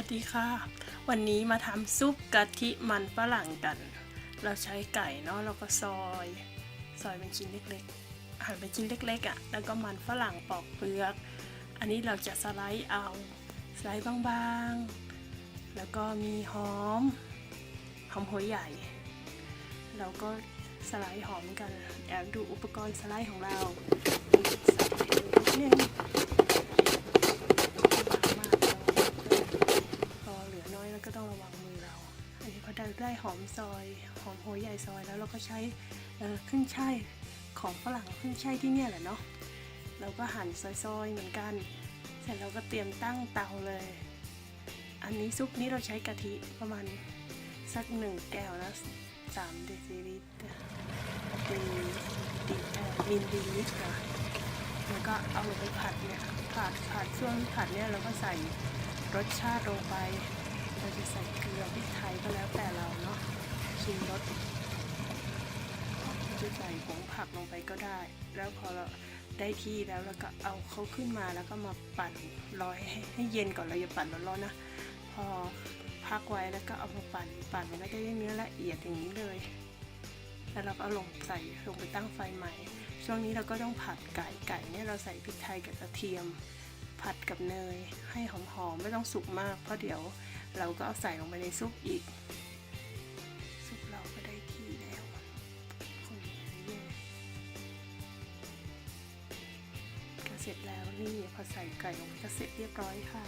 วัสดีค่ะ วันนี้มาทำซุปกะทิมันฝรั่งกัน เราใช้ไก่เนาะแล้วก็ซอย ซอยเป็นชิ้นเล็กๆหั่นเป็นชิ้นเล็กๆอะ่ะ แล้วก็มันฝรั่งปอกเปลือก อันนี้เราจะสไลด์เอา สไลด์บางๆ แล้วก็มีหอม หอมหัวใหญ่ เราก็สไลด์หอมกัน แอบดูอุปกรณ์สไลด์ของเรา อันนี้พอได้หอมซอยหอมหัวใหญ่ซอยแล้วเราก็ใช้เอ่อขึ้นช่ายของฝรั่งขึ้นช่ายที่เนี่ยแหละเนาะเราก็หั่นซอยๆเหมือนกัน เสร็จเราก็เตรียมตั้งเตาเลย อันนี้ซุปนี้เราใช้กะทิประมาณสักหนึ่งแก้วนะสามเดซิลิตรเป็นดิเอ่อมิลลิลิตรนะแล้วก็เอาลงไปผัดเนี่ยผัดผัดช่วงผัดเนี่ยเราก็ใส่รสชาติลงไป เราจะใส่เกลือพริกไทยก็แล้วแต่เราเนาะชิมรสจะใส่ผงผักลงไปก็ได้ แล้วพอเราได้ที่แล้วเราก็เอาเขาขึ้นมาแล้วก็มาปั่นร้อให้ให้เย็นก่อนเราอย่าปั่นร้อนๆนะ พอพักไว้แล้วก็เอามาปั่นปั่นมันก็จะได้เนื้อละเอียดอย่างนี้เลย แล้วเราก็เอาลงใส่ลงไปตั้งไฟใหม่ ช่วงนี้เราก็ต้องผัดไก่ไก่เนี่ยเราใส่พริกไทยกับกระเทียม ผัดกับเนยให้หอมๆไม่ต้องสุกมากเพราะเดี๋ยว เราก็เอาใส่ลงไปในซุปอีก ซุปเราก็ได้ที่แล้วคนนี้เลยก็เสร็จแล้วนี่พอใส่ไก่ลงไปก็เสร็จเรียบร้อยค่ะ